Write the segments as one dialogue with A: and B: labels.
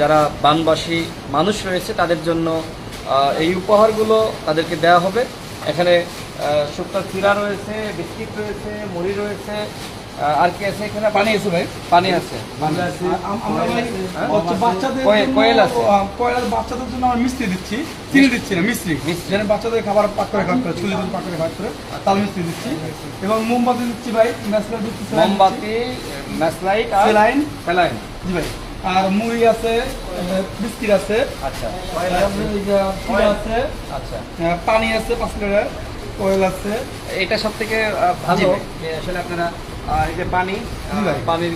A: যারা বানবাসী মানুষ রয়েছে তাদের জন্য এই উপহারগুলো তাদেরকে দেওয়া হবে। এখানে শুকনো চিরা রয়েছে বিস্কিট রয়েছে মুড়ি রয়েছে আর কি আছে এখানে? পানি আছে ভাই। পানি আছে। হ্যাঁ? কোয়েল আছে।
B: আহ, কোয়েল বাচ্চাদের জন্য আমরা মিষ্টি দিচ্ছি। চিনি দিচ্ছি না
A: মিস্ত্রি।
B: যেন বাচ্চাদের খাবার পাক করে খাওয়া করে ছুরি পাক করে খাওয়া করে তাল মিস্ত্রি দিচ্ছি। এবং মোমবাতি দিচ্ছি ভাই ম্যাসলা দিচ্ছি
A: মোমবাতি ম্যাসলাইট আর। স্যালাইন
B: জি ভাই। আর মুড়ি আছে বিস্কিট আছে
A: আচ্ছা।
B: আছে
A: আচ্ছা।
B: পানি আছে পাঁচ লিটার কোয়েল আছে।
A: এটা সব থেকে ভালো আসলে আপনারা এই যে পানি। পানির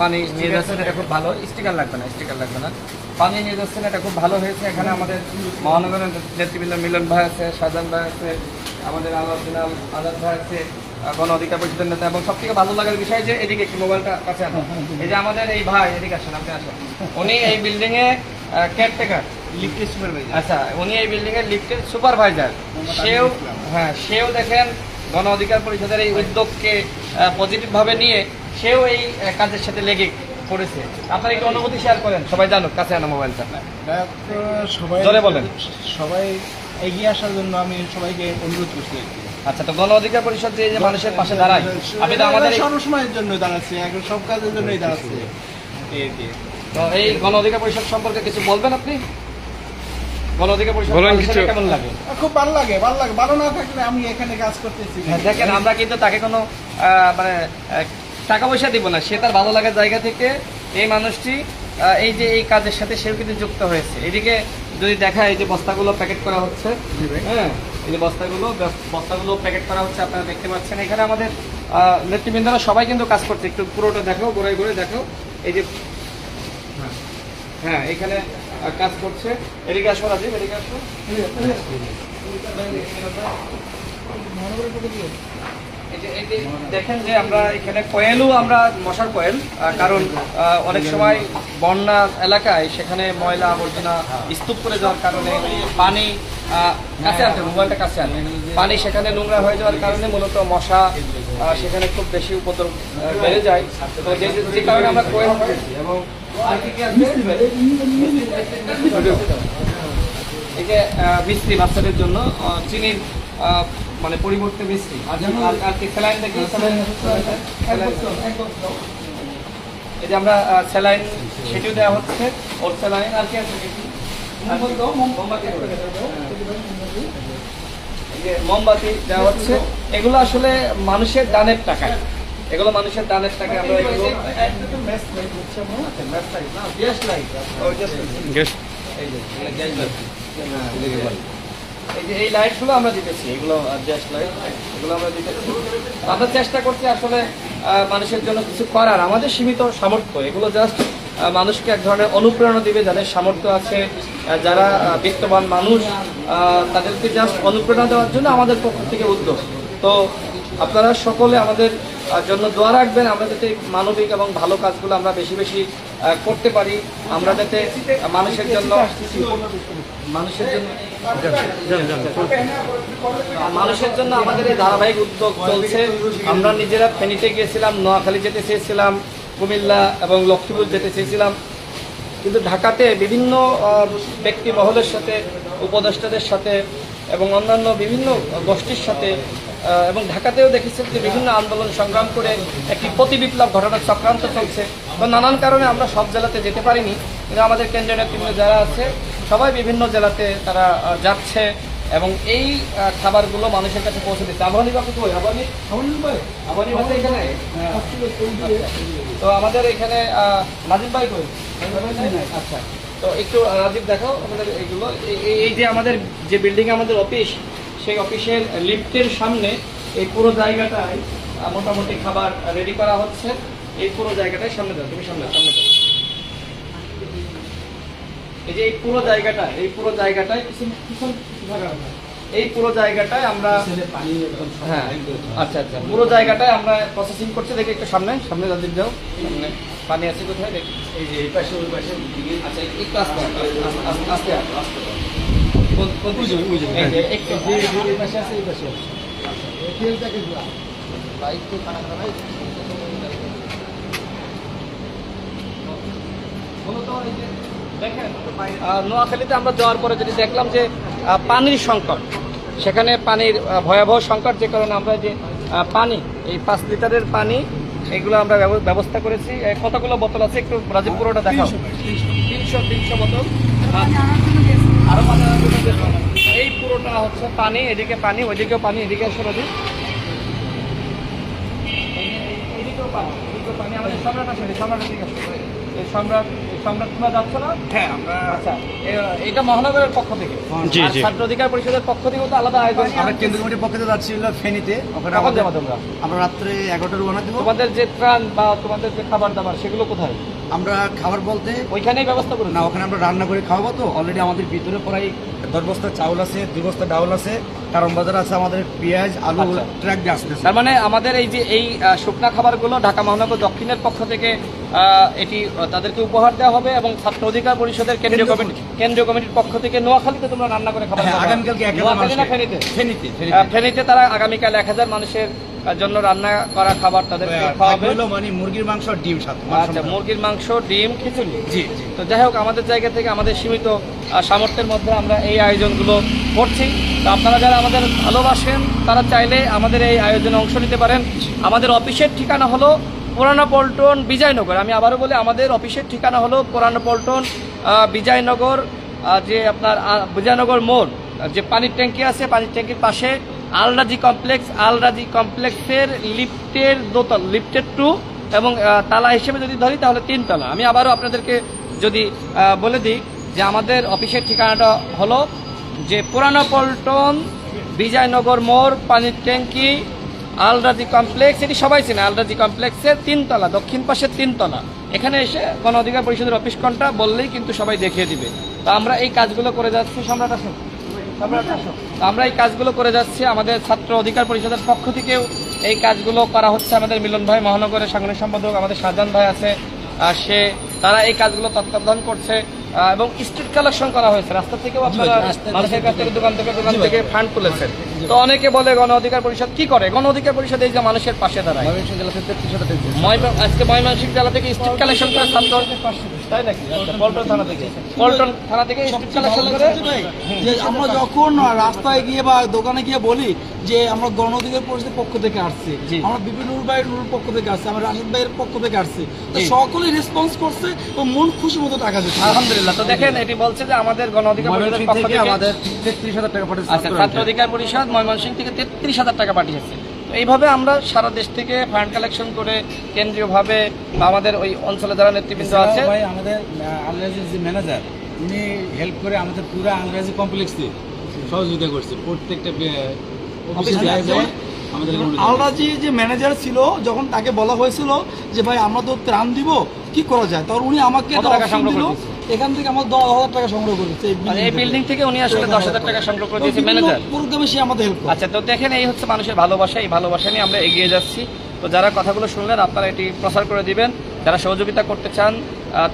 A: পানি নিয়ে যাচ্ছেন এটা খুব ভালো। স্টিকার লাগবে না স্টিকার লাগবে না। পানি নিয়ে যাচ্ছেন এটা খুব ভালো হয়েছে। এখানে আমাদের মহানগরের নেতৃবৃন্দ মিলন ভাই আছে শাহজাহান ভাই আছে আমাদের আলোচনা আজাদ ভাই আছে গণ অধিকার পরিষদের নেতা এবং সব থেকে ভালো লাগার বিষয় যে এদিকে একটু মোবাইলটা কাছে আনো এই যে আমাদের এই ভাই এদিকে আসেন আপনি আসেন। উনি এই বিল্ডিং এ কেয়ারটেকার
B: লিফটের সুপারভাইজার
A: আচ্ছা উনি এই বিল্ডিং এর লিফটের সুপারভাইজার সেও হ্যাঁ সেও দেখেন গণ অধিকার পরিষদের এই উদ্যোগকে পজিটিভ ভাবে নিয়ে সেও এই কাজের সাথে লেগে পড়েছে। আপনারা একটু অনুভূতি শেয়ার করেন সবাই জানুক কাছে আনো মোবাইলটা।
C: সবাই
A: বলেন।
C: সবাই এগিয়ে আসার জন্য আমি সবাইকে অনুরোধ করছি।
A: আচ্ছা তো গণ অধিকার পরিষদ যে যে মানুষের পাশে দাঁড়ায় আপনি তো আমাদের
C: সর্বসময়ের জন্য দাঁড়াচ্ছি এখন সব কাজের জন্যই দাঁড়াচ্ছি। এই
A: তো এই গণ অধিকার পরিষদ সম্পর্কে কিছু বলবেন আপনি? গণ অধিকার পরিষদ
D: বলেন
A: মানুষের
D: কিছু।
A: কেমন লাগে?
C: খুব ভালো লাগে ভালো লাগে। ভালো না থাকলে আমি এখানে কাজ করতেছি
A: হ্যাঁ, দেখেন আমরা কিন্তু তাকে কোনো আহ, মানে টাকা পয়সা দিব না। সে তার ভালো লাগার জায়গা থেকে এই মানুষটি এই যে এই কাজের সাথে সেও কিন্তু যুক্ত হয়েছে। এদিকে যদি দেখা এই যে বস্তাগুলো প্যাকেট করা হচ্ছে হ্যাঁ এই যে বস্তাগুলো বস্তাগুলো প্যাকেট করা হচ্ছে আপনারা দেখতে পাচ্ছেন এখানে আমাদের নেতৃবৃন্দরা সবাই কিন্তু কাজ করছে একটু পুরোটা দেখো ঘুরে ঘুরে দেখো এই যে হ্যাঁ, হ্যাঁ এখানে কাজ করছে এদিকে আসো রাজীব এদিকে আসো দেখেন যে আমরা এখানে কয়েলও আমরা মশার কয়েল কারণ অনেক সময় বন্যা এলাকায় সেখানে ময়লা আবর্জনা স্তূপ করে যাওয়ার কারণে পানি কাছে আনতে মোবাইলটা কাছে আনতে পানি সেখানে নোংরা হয়ে যাওয়ার কারণে মূলত মশা সেখানে খুব বেশি উপদ্রব বেড়ে যায় তো যে কারণে আমরা কোয়েল এবং? এই যে মিস্ত্রি বাচ্চাদের জন্য চিনির মানে পরিবর্তে মিস্ত্রি আর কি স্যালাইন দেখি এই যে আমরা স্যালাইন সেটিও দেওয়া হচ্ছে ওর স্যালাইন আর কি আছে মোমবাতি এই যে মোমবাতি দেওয়া হচ্ছে এগুলো আসলে মানুষের দানের টাকা এগুলো মানুষের দানের টাকা আমরা এগুলো আচ্ছা, ম্যাচ লাইট না গ্যাস লাইট এই যে এই লাইটগুলো আমরা দিতেছি, এগুলো গ্যাস লাইট এগুলো আমরা দিতেছি। আমরা চেষ্টা করছি আসলে মানুষের জন্য কিছু করার। আমাদের সীমিত সামর্থ্য, এগুলো জাস্ট মানুষকে এক ধরনের অনুপ্রেরণা দিবে, যাদের সামর্থ্য আছে যারা বিত্তবান মানুষ তাদেরকে জাস্ট অনুপ্রেরণা দেওয়ার জন্য আমাদের পক্ষ থেকে উদ্যোগ। তো আপনারা সকলে আমাদের জন্য দোয়া রাখবেন, আমরা যাতে মানবিক এবং ভালো কাজগুলো আমরা বেশি বেশি করতে পারি। আমরা যাতে মানুষের জন্য মানুষের জন্য মানুষের জন্য আমাদের এই ধারাবাহিক উদ্যোগ চলছে। আমরা নিজেরা ফেনীতে গিয়েছিলাম, নোয়াখালী যেতে চেয়েছিলাম, কুমিল্লা এবং লক্ষ্মীপুর যেতে চেয়েছিলাম। কিন্তু ঢাকাতে বিভিন্ন ব্যক্তি মহলের সাথে, উপদেষ্টাদের সাথে এবং অন্যান্য বিভিন্ন গোষ্ঠীর সাথে এবং ঢাকাতেও দেখেছেন যে বিভিন্ন আন্দোলন সংগ্রাম করে একটি প্রতি বিপ্লব ঘটনার চক্রান্ত চলছে। তো নানান কারণে আমরা সব জেলাতে যেতে পারিনি, কিন্তু আমাদের কেন্দ্রীয় নেতৃবৃন্দ যারা আছে সবাই বিভিন্ন জেলাতে তারা যাচ্ছে এবং এই খাবারগুলো মানুষের কাছে পৌঁছে দিচ্ছে। আবানি বাবু কই? আবানি আবানি এখানে? তো আমাদের এখানে নাজিম ভাই কই? আচ্ছা। তো একটু রাজীব দেখো আমাদের এইগুলো এই- এই- এই যে আমাদের যে বিল্ডিং আমাদের অফিস সেই অফিসের লিফটের সামনে এই পুরো জায়গাটায় মোটামুটি খাবার রেডি করা হচ্ছে। এই পুরো জায়গাটায় সামনে দাও তুমি সামনে সামনে দাও। এই যে এই পুরো জায়গাটা এই পুরো জায়গাটায় পিছন- পিছন- এই পুরো জায়গাটায় আমরা হ্যাঁ আচ্ছা আচ্ছা। পুরো জায়গাটায় আমরা প্রসেসিং করছি দেখি একটু সামনে সামনে যাদের যাও সামনে পানি আছে কোথায়? দেখি। এই যে এই পাশে ওই পাশে আচ্ছা একটু আস্তে আস্তে আস্তে আস্তে? এই যে এই এই আছে বাইক তো খানা খানা মূলত দেখেন আহ, নোয়াখালীতে আমরা যাওয়ার পরে যদি দেখলাম যে পানির সংকট। সেখানে পানির ভয়াবহ সংকট যে কারণে আমরা যে পানি এই পাঁচ লিটারের পানি এগুলো আমরা ব্যব- ব্যবস্থা করেছি। কতগুলো বোতল আছে একটু রাজীব পুরোটা দেখাও। তিনশো তিনশো। বোতল। আরও পানি আনার জন্য যে- এই পুরোটা হচ্ছে পানি এদিকে পানি ওইদিকেও পানি এদিকে এসে রাজীব। এদিকেও পানি এদিকেও পানি। আমাদের সম্রাট আসলে সম্রাট সম্রাট তোমরা যাচ্ছ না?
C: হ্যাঁ আমরা
A: আচ্ছা এটা মহানগরের পক্ষ থেকে।
D: জি,
A: ছাত্র অধিকার পরিষদের পক্ষ থেকেও তো আলাদা আয়োজন।
C: আমরা কেন্দ্র কমিটির পক্ষে তো যাচ্ছি হলো ফেনীতে। ওখানে আমাদের আমরা রাত্রে এগারোটার রওনা দেবো।
A: তোমাদের যে ত্রাণ বা তোমাদের যে খাবার দাবার সেগুলো কোথায়?
C: আমরা খাবার বলতে
A: ওইখানেই ব্যবস্থা করে
C: না ওখানে আমরা রান্না করে খাওয়াবো তো। অলরেডি আমাদের ভিতরে প্রায় দশ বস্তা চাউল আছে দুই বস্তা ডাউল আছে কারণ বাজার আছে আমাদের পেঁয়াজ আলু
A: আচ্ছা।
C: ট্রাক দিয়ে আসতেছে।
A: তার মানে আমাদের এই যে এই শুকনা খাবারগুলো ঢাকা মহানগর দক্ষিণের পক্ষ থেকে এটি তাদেরকে উপহার দেওয়া হবে এবং ছাত্র অধিকার পরিষদের কেন্দ্রীয় কমিটি কেন্দ্রীয় কমিটির পক্ষ থেকে নোয়াখালীতে তোমরা রান্না করে খাবার
C: হ্যাঁ। আগামীকালকে
A: ফেনীতে তারা আগামীকাল এক হাজার মানুষের জন্য রান্না করা খাবার তাদেরকে
C: থাকবে
A: খাওয়াবে।
C: মানে মুরগির মাংস ডিম
A: আচ্ছা মুরগির মাংস ডিম খিচুড়ি।
C: জি
A: তো যাই হোক আমাদের জায়গা থেকে আমাদের সীমিত সামর্থ্যের মধ্যে আমরা এই আয়োজনগুলো করছি। তো আপনারা যারা আমাদের ভালোবাসেন তারা চাইলে আমাদের এই আয়োজনে অংশ নিতে পারেন। আমাদের অফিসের ঠিকানা হলো পুরানো পল্টন বিজয়নগর। আমি আবারও বলি আমাদের অফিসের ঠিকানা হলো পুরানো পল্টন বিজয়নগর যে আপনার বিজয়নগর মোড় যে পানির ট্যাঙ্কি আছে পানির ট্যাঙ্কির পাশে আলরাজি কমপ্লেক্স, আলরাজি কমপ্লেক্সের লিফটের দোতল, লিফটের টু এবং তালা হিসেবে যদি ধরি তাহলে তিন তালা। আমি আবারও আপনাদেরকে যদি বলে দিই যে আমাদের অফিসের ঠিকানাটা হলো যে পুরানো পল্টন, বিজয়নগর মোড়, পানির ট্যাঙ্কি, আলরাজি কমপ্লেক্স। এটি সবাই চেনে, আলরাজি কমপ্লেক্সের তিনতলা দক্ষিণ পাশের তিনতলা এখানে এসে গণ অধিকার পরিষদের অফিস কোনটা বললেই কিন্তু সবাই দেখিয়ে দিবে। তো আমরা এই কাজগুলো করে যাচ্ছি, সম্রাট আসুন। আমরা এই কাজগুলো করে যাচ্ছি আমাদের ছাত্র অধিকার পরিষদের পক্ষ থেকেও। এই কাজগুলো করা হচ্ছে আমাদের মিলন ভাই মহানগরের সাংগঠনিক সম্পাদক আমাদের শাহজাহান ভাই আছে সে তারা এই কাজগুলো তত্ত্বাবধান করছে এবং স্ট্রিট কালেকশন করা হয়েছে। রাস্তা থেকেও আপনারা মানুষের কাছ থেকে দোকান থেকে দোকান থেকে ফান্ড তুলেছেন। তো অনেকে বলে গণ অধিকার পরিষদ কি করে? গণ অধিকার পরিষদ এই যে মানুষের পাশে দাঁড়ায়। আজকে ময়মনসিংহ জেলা থেকে স্ট্রিট কালেকশন করে ছাত্র তাই নাকি? আচ্ছা, পল্টন থানা থেকে। পল্টন থানা থেকে কালেকশন করে
B: যে আমরা যখন রাস্তায় গিয়ে বা দোকানে গিয়ে বলি যে আমরা পরিষদের পক্ষ থেকে আসছি। আমরা বিপিন নুর ভাই নুর পক্ষ থেকে আসছি আমরা রাশিদ ভাইয়ের পক্ষ থেকে আসছি তো। সকলেই রেসপন্স করছে তো মন খুশি মতো টাকা দিচ্ছে।
A: আলহামদুলিল্লাহ তো দেখেন এটি বলছে যে আমাদের গণ অধিকার পরিষদের পক্ষ
C: থেকে আমাদের তেত্রিশ হাজার টাকা পাঠিয়েছে।
A: আচ্ছা ছাত্র অধিকার পরিষদ ময়মনসিংহ থেকে তেত্রিশ হাজার টাকা পাঠিয়েছে। এইভাবে আমরা সারা দেশ থেকে ফান্ড কালেকশন করে কেন্দ্রীয়ভাবে আমাদের ওই অঞ্চলে যারা নেতৃবৃন্দ আছে
E: ভাই আমাদের আলরাজির যে ম্যানেজার উনি হেল্প করে আমাদের পুরো আলরাজি কমপ্লেক্সে সহযোগিতা করছে। প্রত্যেকটা অফিসে
B: আলরাজি যে ম্যানেজার ছিল যখন তাকে বলা হয়েছিল যে ভাই আমরা তো ত্রাণ দিব কি করা যায়? তখন উনি আমাকে একটা
A: টাকা সংগ্রহ
B: দিল।
A: করেছে?
B: এখান থেকে আমার দশ হাজার টাকা সংগ্রহ করেছে এই
A: মানে বিল্ডিং থেকে। উনি আসলে দশ হাজার টাকা সংগ্রহ করে দিয়েছে ম্যানেজার
B: প্রোগ্রামে আমাদের হেল্প
A: আচ্ছা তো দেখেন এই হচ্ছে মানুষের ভালোবাসা এই ভালোবাসা নিয়ে আমরা এগিয়ে যাচ্ছি। তো যারা কথাগুলো শুনলেন আপনারা এটি প্রচার করে দিবেন। যারা সহযোগিতা করতে চান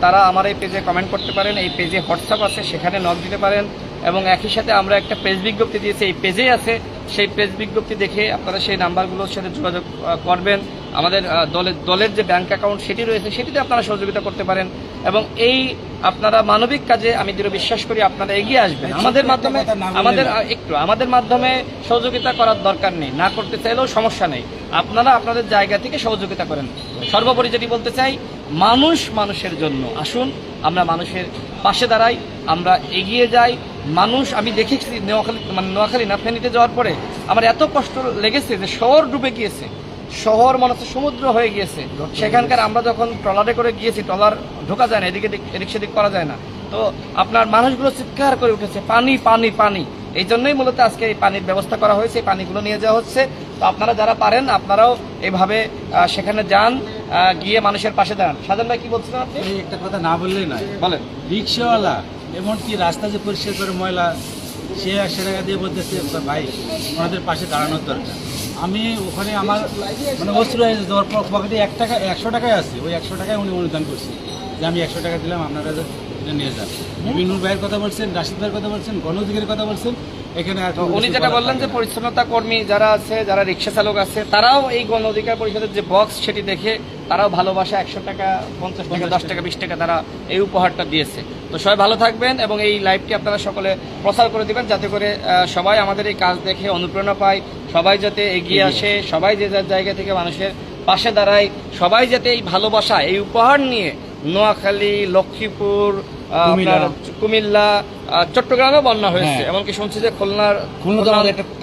A: তারা আমার এই পেজে কমেন্ট করতে পারেন। এই পেজে হোয়াটসঅ্যাপ আছে সেখানে নক দিতে পারেন। এবং একই সাথে আমরা একটা পেজ বিজ্ঞপ্তি দিয়েছি এই পেজেই আছে। সেই পেজ বিজ্ঞপ্তি দেখে আপনারা সেই নাম্বারগুলোর সাথে যোগাযোগ করবেন। আমাদের দলের দলের যে ব্যাংক অ্যাকাউন্ট সেটি রয়েছে সেটিতে আপনারা সহযোগিতা করতে পারেন। এবং এই আপনারা মানবিক কাজে আমি দৃঢ় বিশ্বাস করি আপনারা এগিয়ে আসবেন। আমাদের মাধ্যমে আমাদের একটু আমাদের মাধ্যমে সহযোগিতা করার দরকার নেই। না করতে চাইলেও সমস্যা নেই। আপনারা আপনাদের জায়গা থেকে সহযোগিতা করেন। সর্বোপরি যেটি বলতে চাই মানুষ মানুষের জন্য। আসুন আমরা মানুষের পাশে দাঁড়াই আমরা এগিয়ে যাই। মানুষ আমি দেখেছি নোয়াখালী মানে নোয়াখালী না ফেনীতে যাওয়ার পরে আমার এত কষ্ট লেগেছে যে শহর ডুবে গিয়েছে। শহর মনে হচ্ছে সমুদ্র হয়ে গিয়েছে। সেখানকার আমরা যখন ট্রলারে করে গিয়েছি ট্রলার ঢোকা যায় না এদিকে দিক- এদিক সেদিক করা যায় না। তো আপনার মানুষগুলো চিৎকার করে উঠেছে পানি পানি পানি। এই জন্যই মূলত আজকে এই পানির ব্যবস্থা করা হয়েছে এই পানিগুলো নিয়ে যাওয়া হচ্ছে। তো আপনারা যারা পারেন আপনারাও এভাবে সেখানে যান। গিয়ে মানুষের পাশে দাঁড়ান। সাজান ভাই কি বলছিলেন আপনি?
E: একটা কথা না বললেই নয়।
A: বলেন।
E: রিক্সাওয়ালা এমনকি রাস্তা যে পরিষ্কার করে ময়লা সে একশো টাকা দিয়ে বলতেছে ভাই ওনাদের পাশে দাঁড়ানোর দরকার। আমি ওখানে আমার মানে অস্ত্র হয়েছে তোমার পকেটে এক টাকা একশো টাকায় আছে। ওই একশো টাকায় উনি অনুদান করছে। যে আমি একশো টাকা দিলাম আপনারা এটা নিয়ে যান। বিভিন্ন ভাইয়ের কথা বলছেন রাশিদ ভাইয়ের কথা বলছেন গণ অধিকারের কথা বলছেন। এখানে
A: উনি যেটা বললেন যে পরিচ্ছন্নতা কর্মী যারা আছে যারা রিক্সা চালক আছে তারাও এই গণ অধিকার পরিষদের যে বক্স সেটি দেখে তারাও ভালোবাসা একশো টাকা পঞ্চাশ টাকা দশ টাকা বিশ টাকা তারা এই উপহারটা দিয়েছে। তো সবাই ভালো থাকবেন এবং এই লাইভটি আপনারা সকলে প্রচার করে দিবেন যাতে করে সবাই আমাদের এই কাজ দেখে অনুপ্রেরণা পায় সবাই যাতে এগিয়ে আসে। সবাই যে যার জায়গা থেকে মানুষের পাশে দাঁড়ায় সবাই যাতে এই ভালোবাসা এই উপহার নিয়ে নোয়াখালী লক্ষ্মীপুর
C: কুমিল্লা।
A: চট্টগ্রামে বন্যা হয়েছে
C: হ্যাঁ।
A: এমনকি শুনছি যে খুলনার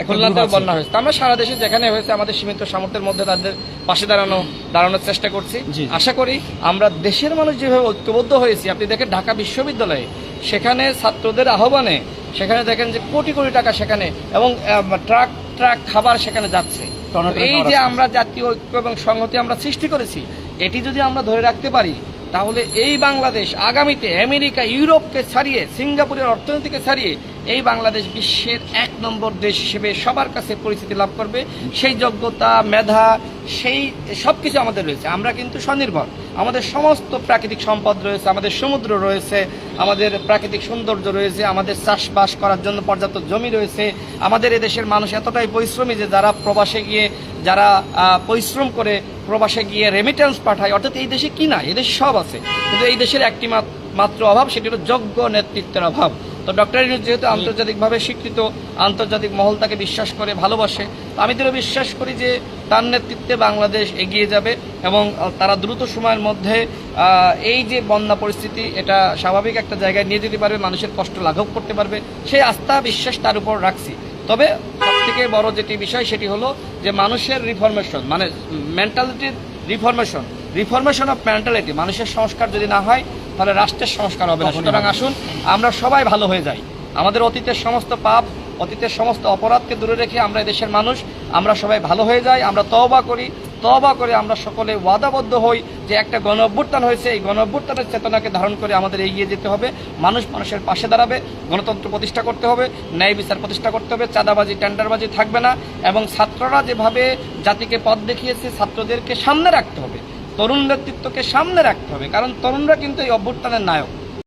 C: খুলনাতেও।
A: বন্যা হয়েছে আমরা সারা দেশে যেখানে হয়েছে আমাদের সীমিত সামর্থ্যের মধ্যে তাদের পাশে দাঁড়ানো দাঁড়ানোর চেষ্টা করছি আশা করি আমরা দেশের মানুষ যেভাবে ঐক্যবদ্ধ হয়েছি আপনি দেখেন ঢাকা বিশ্ববিদ্যালয়ে সেখানে ছাত্রদের আহ্বানে সেখানে দেখেন যে কোটি কোটি টাকা সেখানে এবং ট্রাক ট্রাক খাবার সেখানে যাচ্ছে এই যে আমরা জাতীয় ঐক্য এবং সংহতি আমরা সৃষ্টি করেছি এটি যদি আমরা ধরে রাখতে পারি তাহলে এই বাংলাদেশ আগামীতে আমেরিকা, ইউরোপকে ছাড়িয়ে, সিঙ্গাপুরের অর্থনীতিকে ছাড়িয়ে এই বাংলাদেশ বিশ্বের এক নম্বর দেশ হিসেবে সবার কাছে পরিচিতি লাভ করবে। সেই যোগ্যতা, মেধা, সেই সব কিছু আমাদের রয়েছে। আমরা কিন্তু স্বনির্ভর। আমাদের সমস্ত প্রাকৃতিক সম্পদ রয়েছে, আমাদের সমুদ্র রয়েছে, আমাদের প্রাকৃতিক সৌন্দর্য রয়েছে, আমাদের চাষবাস করার জন্য পর্যাপ্ত জমি রয়েছে। আমাদের এদেশের মানুষ এতটাই পরিশ্রমী যে যারা প্রবাসে গিয়ে যারা পরিশ্রম করে প্রবাসে গিয়ে রেমিটেন্স পাঠায় অর্থাৎ এই দেশে কি না এই দেশে সব আছে। কিন্তু এই দেশের একটি মাত- মাত্র অভাব সেটি হলো যোগ্য নেতৃত্বের অভাব। তো ডক্টর ইউনুস যেহেতু আন্তর্জাতিকভাবে স্বীকৃত আন্তর্জাতিক মহল তাকে বিশ্বাস করে ভালোবাসে তো আমি দৃঢ় বিশ্বাস করি যে তার নেতৃত্বে বাংলাদেশ এগিয়ে যাবে এবং তারা দ্রুত সময়ের মধ্যে এই যে বন্যা পরিস্থিতি এটা স্বাভাবিক একটা জায়গায় নিয়ে যেতে পারবে মানুষের কষ্ট লাঘব করতে পারবে সেই আস্থা বিশ্বাস তার উপর রাখছি। তবে থেকে বড় যেটি বিষয় সেটি হলো যে মানুষের রিফরমেশন মানে মেন্টালিটির রিফরমেশন রিফরমেশন অফ মেন্টালিটি মানুষের সংস্কার যদি না হয় তাহলে রাষ্ট্রের সংস্কার হবে না। সুতরাং আসুন আমরা সবাই ভালো হয়ে যাই। আমাদের অতীতের সমস্ত পাপ অতীতের সমস্ত অপরাধকে দূরে রেখে আমরা দেশের মানুষ আমরা সবাই ভালো হয়ে যাই আমরা তওবা করি তওবা করে আমরা সকলে ওয়াদাবদ্ধ হই যে একটা গণ অভ্যুত্থান হয়েছে, এই গণ অভ্যুত্থানের চেতনাকে ধারণ করে আমাদের এগিয়ে যেতে হবে। মানুষ মানুষের পাশে দাঁড়াবে, গণতন্ত্র প্রতিষ্ঠা করতে হবে, ন্যায় বিচার প্রতিষ্ঠা করতে হবে, চাঁদাবাজি, টেন্ডারবাজি থাকবে না এবং ছাত্ররা যেভাবে জাতিকে পথ দেখিয়েছে, ছাত্রদেরকে সামনে রাখতে হবে, তরুণ নেতৃত্বকে সামনে রাখতে হবে। কারণ তরুণরা কিন্তু এই অভ্যুত্থানের নায়ক।